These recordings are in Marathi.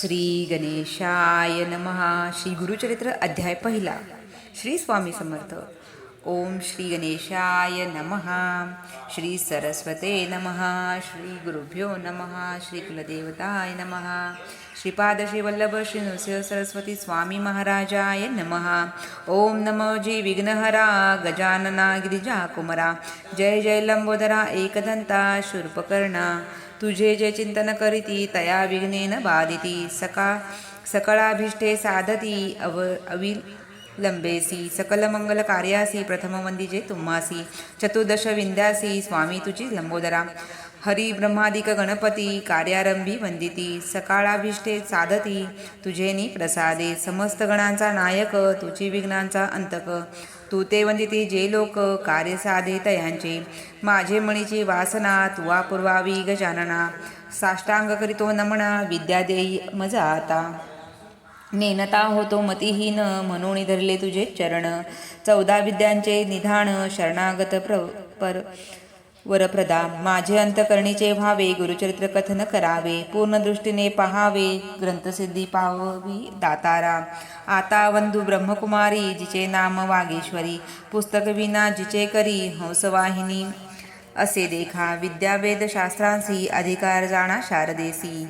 श्री गणेशाय नमः. श्री गुरुचरित्र अध्याय पहिला. श्री स्वामी समर्थ. ओम श्री गणेशाय नमः. श्री सरस्वते नमः. श्री गुरुभ्यो नमः. श्री कुलदेवताय नमः. श्रीपाद श्री वल्लभ श्री नृसिंह सरस्वती स्वामी महाराजाय नमः. ओम नमो जी विघ्नहरा गजानना गिरिजा कुमरा. जय जय लंबोदरा. एकदंता शूर्पकर्णा तुझे जे चिंतन करीती तया विघ्नेन बाधिती सका सकळाभिष्टे साधती अव अविलंबेसी सकल मंगल कार्यासी प्रथम वंदिजे तुम्हासी चतुर्दश विंद्यासी स्वामी तुझी लंबोदरा हरी ब्रह्मादिक गणपती कार्यारंभी वंदिती सकाळाभिष्टे साधती तुझेनी प्रसादे समस्त गणांचा नायक तुझी विघ्नांचा अंतक तू ते म्हणजे वंदिती जे लोक कार्य साधे यांचे माझे मणीची वासना तुवा पुरवावी गजानना साष्टांग करीतो नमना विद्या देई मजा आता. नेनता होतो मतिहीन म्हणून धरले तुझे चरण. चौदा विद्यांचे निधान शरणागत प्र पर वरप्रदा माझे अंतकरणीचे व्हावे गुरुचरित्र कथन करावे पूर्ण दृष्टीने पहावे ग्रंथसिद्धी पाहावी दातारा. आता वंदू ब्रह्मकुमारी जिचे नाम वागेश्वरी पुस्तक विना जिचे करी हंसवाहिनी. असे देखा विद्यावेद शास्त्रांसी अधिकार जाणा शारदेसी.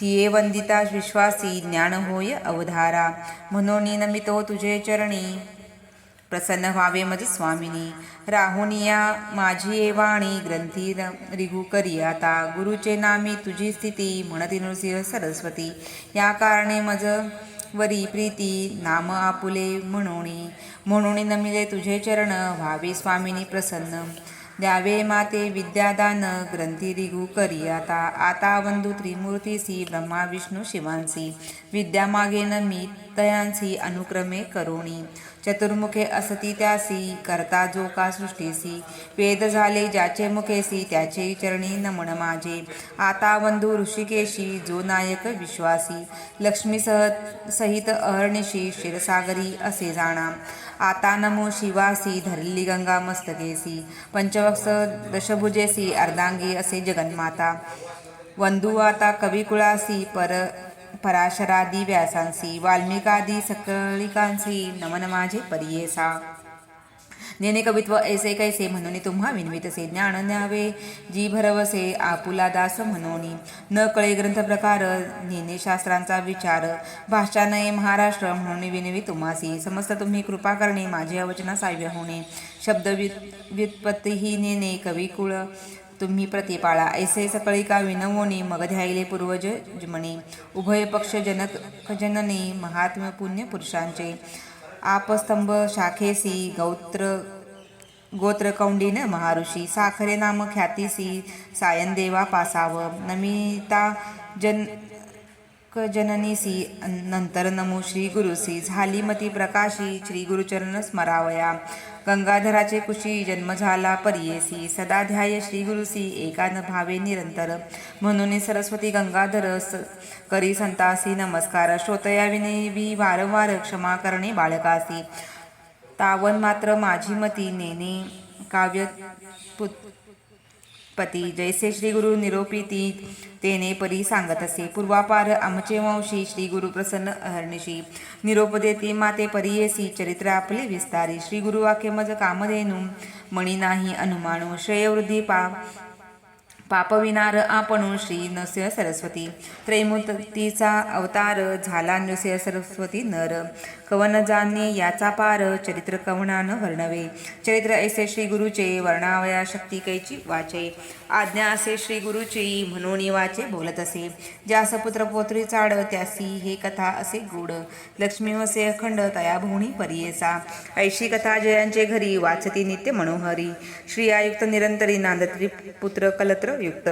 तिये वंदिता विश्वासी ज्ञान होय अवधारा. म्हणून नमितो तुझे चरणी. प्रसन्न व्हावे मज स्वामिनी. राहुनिया माझी वाणी ग्रंथी र- करी आता. गुरुचे नामी तुझी स्थिती म्हणती नृसिंह सरस्वती. या कारणे मज वरी प्रीती नाम आपुले म्हणून म्हणून नमिले तुझे चरण व्हावे स्वामिनी प्रसन्न. द्यावे माते विद्यादान ग्रंथी रिगू करी आता. आता बंधू त्रिमूर्तीसी ब्रह्मा विष्णू शिवांसी. विद्या मागेन मी तयांसी अनुक्रमे करोणी. चतुर्मुखे असती त्यासी करता जो का सृष्टीसी. वेद झाले ज्याचे मुखेसी त्याचे चरणी नमन माझे. आता बंधू ऋषिकेशी जो नायक विश्वासी. लक्ष्मीसह सहित अहर्निशी क्षीरसागरी असे जाणा. आता नमो शिवासी धरली गंगा मस्तकेसी पंचवक्ष दशभुजेसी अर्धांगी असे जगन्माता. वंदू आता कविकुळासी पर पराशरादी व्यासांसी वाल्मिकादी सकळिकांसी नमन माझे परियेसा. नेने कवित्व ऐसे कैसे म्हणून तुम्हा विनवितसे ज्ञान न्यावे. जी भरवसे आपुला दास म्हणून. न कळे ग्रंथ प्रकार नेने शास्त्रांचा विचार. भाषा नये महाराष्ट्र म्हणून विनवी तुम्हासी. समस्त तुम्ही कृपा करणे माझे अवचना साव्य होणे. शब्द व्युत्पत्ती व्युत्पत्तीही नेने कविकुळ तुम्ही प्रतिपाळा. ऐसे सकळी का विनवोनी मग ध्यायले पूर्वज जमणी. उभय पक्ष जनक जननी महात्म्य पुण्य पुरुषांचे. आपस्तंभ शाखेसी गौत्र गोत्र कौंडिन महाऋषी साखरे नाम ख्यातीसी सायनदेवा पासाव नमिता जन जननीसी नंतर नमो श्री गुरुसी झाली मती प्रकाशी श्री गुरुचरण स्मरावया. गंगाधराचे कुशी जन्म झाला परियेसी सदा ध्याय श्री गुरुसी एकान भावे निरंतर. म्हणून सरस्वती गंगाधर करी संतासी नमस्कार. श्रोतया विनेवी वारंवार क्षमा करणे बाळकासी तावन मात्र माझी मती नेने. काव्य पती जैसे श्री गुरु निरोपिती तेने परी सांगत असे. पूर्वापार आमचे वंशी श्री गुरु प्रसन्न हरणशी. निरोप देती माते परियेसी चरित्र आपले विस्तारी. श्री गुरु वाक्य मज कामधेनू मणी नाही अनुमानू श्रेयवृद्धी पाव पापविनार आपण श्री नृसिंह सरस्वती. त्रैमूर्तीचा अवतार झाला नृसिंह सरस्वती नर. कवन जाणे याचा पार चरित्र कवनान वर्णवे चरित्र ऐसे श्री गुरुचे वर्णावया शक्ती कैची वाचे. आज्ञा असे श्री गुरुची म्हणून वाचे बोलत असे. ज्यास पुत्र पोत्री चाड त्यासी हे कथा असे गूढ. लक्ष्मी वसे अखंड तया भुवणी परियेसा. ऐशी कथा जयांचे घरी वाचती नित्य मनोहरी. श्रियायुक्त निरंतरी नांदत्री पुत्र कलत्र युक्त.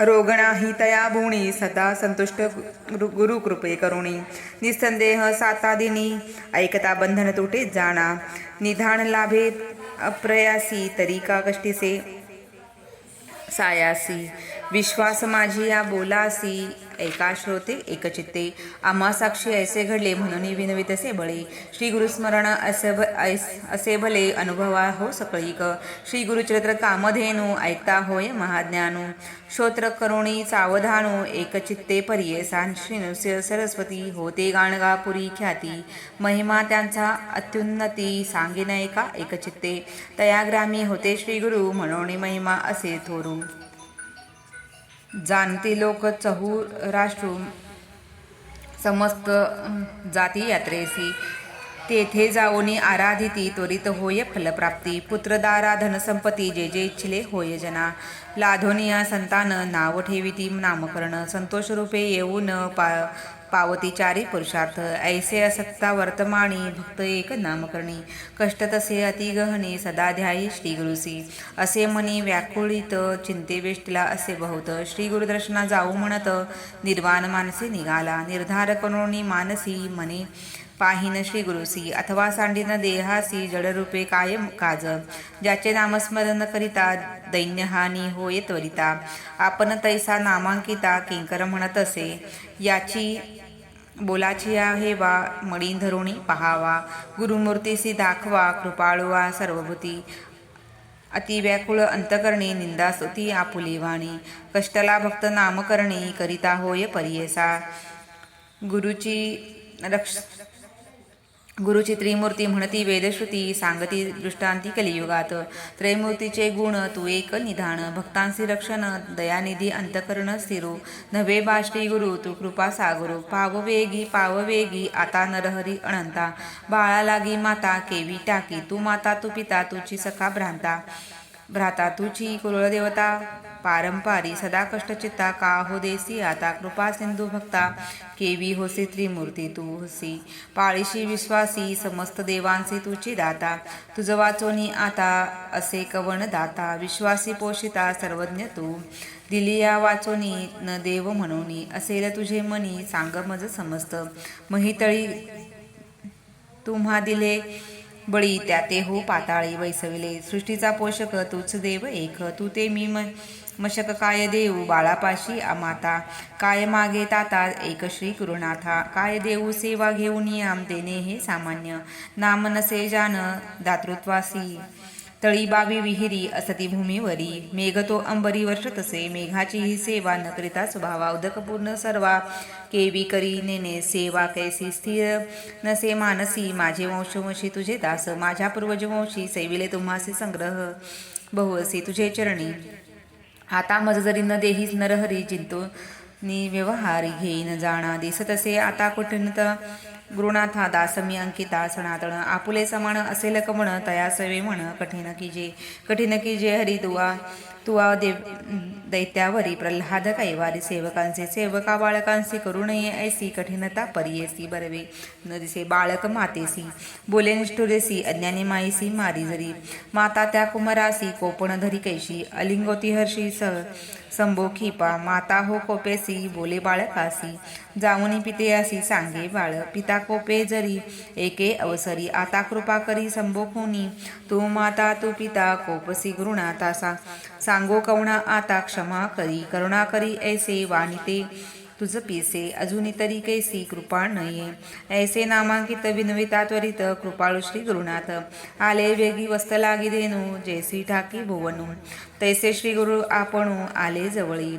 रोगणाही तया भुवणी सदा संतुष्ट गुरु गुरुकृपे करुणी. निसंदेह सातादिनी ऐकता बंधन तुटे जाणा. निधान लाभे अप्रयासी तरी का कष्टीसे सायासी. विश्वास माझी या बोलासी एका श्रोते एकचित्ते आम्हा साक्षी ऐसे घडले म्हणून विनवित असे बळे. श्री गुरुस्मरण असे भ ऐस असे भले अनुभवा हो सकळीक. श्री गुरुचरित्र कामधेनू ऐकता होय महाज्ञानू. श्रोत्र करुणी सावधानू एकचित्ते पर्ये सान. श्री नृसिंह सरस्वती होते गाणगापुरी ख्याती. महिमा त्यांचा अत्युन्नती सांगिन एका एकचित्ते तयाग्रामी होते श्री गुरु म्हणून महिमा असे थोरू. जाणते लोक चहुराष्ट्र समस्त जाती यात्रेसी. तेथे जाऊनी आराधिती त्वरित होय फलप्राप्ती. पुत्रदारा धनसंपत्ती जे जे इच्छिले होय जना. लाधोनिया संतान नाव ठेविती नामकरण. संतोषरूपे येऊन पा पावतीचारी पुरुषार्थ ऐसे असत्ता वर्तमानी भक्त एक नामकरणी। कष्ट तसे अतिगहने सदाध्यायी सदा ध्यायी श्री गुरुसी असे मनी व्याकुळित चिंते वेष्टीला असे बहुत। श्री गुरुदर्शना जाऊ म्हणत निर्वाण मानसी निघाला। निर्धार करोणी मानसी मने पाहिन श्री गुरुसी अथवा सांडीन देहासी जडरूपे कायम काज। ज्याचे नामस्मरण करिता दैन्यहानी होय त्वरिता। आपण तैसा नामांकिता किंकर म्हणत असे। याची बोलाची आहे वा मणी धरुणी पहावा गुरुमूर्तीसी दाखवा कृपाळुवा सर्वभूती. अतिव्याकुळ अंतकरणी निंदास्तुती आपुली वाणी. कष्टला भक्त नामकरणी करिता होय परियसा. गुरुची रक्ष गुरुची त्रिमूर्ती म्हणती वेदश्रुती सांगती दृष्टांती कलियुगात. त्रैमूर्तीचे गुण तू एक निधान भक्तांसी रक्षण दयानिधी अंतकरण स्थिरू. नवे बाष्टी गुरु तू कृपा सागुरु. पाववेगी पाववेगी आता नरहरी अनंता. बाळा लागी माता केवी टाकी. तू माता तू पिता तुची सखा भ्रांता. भ्राता तुची कुलदेवता पारंपारी सदा कष्टचित्ता का हो देसी आता कृपा सिंधू भक्ता केवी होसी त्रिमूर्ती तू होसी पाळीशी विश्वासी समस्त देवांसी तुची दाता तुझ वाचोनी आता असे कवन दाता विश्वासी पोषिता सर्वज्ञ तू दिली या वाचोनी न देव म्हणोनी असेल तुझे मनी सांग मज समस्त महितळी तुम्हा दिले बळी त्या ते हो पाताळी वैसविले. सृष्टीचा पोषक तूच देव एक. तू ते मी म मशक काय देऊ बाळापाशी? अमाता काय मागे ताता? एक श्री गुरुनाथा. काय देऊ सेवा घेऊन याम देणे हे सामान्य. नाम नसे जान दातृत्वासी. तळी बावी विहिरी असती भूमीवरी. मेघ तो अंबरी वर्ष तसे. मेघाची ही सेवा न करिता स्वभावा उदकपूर्ण सर्वा. केवी करी नेने सेवा कैसी स्थिर. नसे मानसी माझे वंशवंशी तुझे दास. माझ्या पूर्वजवंशी सैविले तुम्हासी संग्रह. बहुसी तुझे चरणी. आता मज जरी न देही नरहरी चिंतो नि व्यवहारी घेईन जाणा. दिसत असे आता तर गुरुनाथा दासमी अंकिता सनातन आपुले समान असेल कमण तया सवे म्हण कठीण की जे कठीण की जे हरी तुवा देव दैत्यावरी प्रल्हाद कैवारी सेवकांचे सेवका बाळकांसी करू नये ऐसी कठीणता परियेसी बरवे। न दिसे बाळक मातेसी बोले निष्ठुरेसी अज्ञानी माईसी मारी जरी। माता त्या कुमरासी कोपण धरी कैशी अलिंगोती हर्षी स संभोखी पा माता हो कोपेसी बोले बाळकासी। जाऊनी पितेयासी सांगे बाळ। पिता कोपे जरी एके अवसरी। आता कृपा करी संभोखोनी तू माता तू पिता कोपसी गुरुनाथा तासा। सांगो कवणा आता क्षमा करी करुणा करी ऐसे वाणिते। तुझ पिसे अजूनी तरी कैसी कृपा नये ऐसे नामांकित विनविता त्वरित कृपाळू श्री गुरुनाथ। आले वेगी वस्त लागी देनू जैसी ठाकी भुवनू। तैसे श्री गुरु आपण आले जवळी।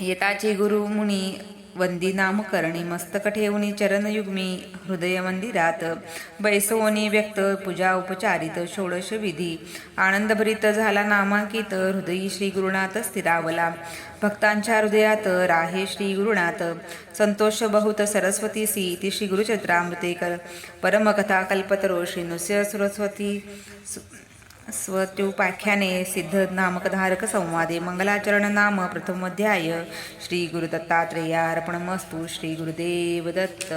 येताची गुरु मुनी वंदी नाम करणी मस्तक ठेवणी चरणयुग्मी हृदय मंदिरात बैसवणी व्यक्त पूजा उपचारित षोडश विधी. आनंदभरित झाला नामांकित हृदयी श्री गुरुनाथ स्थिरावला. भक्तांच्या हृदयात राहे श्री गुरुनाथ संतोष बहुत सरस्वती सी ती श्री गुरुचरित्रामृते कर परमकथा कल्पतरो श्री नृस्य सरस्वती स्वत्युपाख्याने सिद्ध नामकधारक संवादे मंगलाचरण नाम प्रथम अध्याय श्री गुरुदत्तात्रेयार्पणमस्तु श्री गुरुदेव दत्त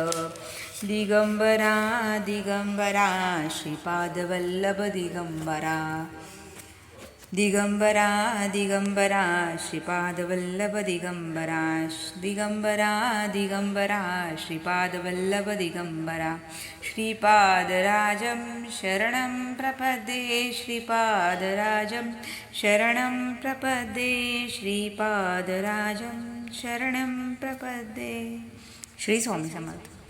दिगंबरा दिगंबरा श्रीपादवल्लभ दिगंबरा. दिगंबरा दिगंबरा श्रीपादवल्लभ दिगंबरा दिगंबरा दिगंबरा श्रीपादवल्लभ दिगंबरा श्रीपादराजं शरणं प्रपदे श्रीपादराजं शरणं प्रपदे श्रीपादराजं शरणं प्रपदे। श्री स्वामी समर्थ।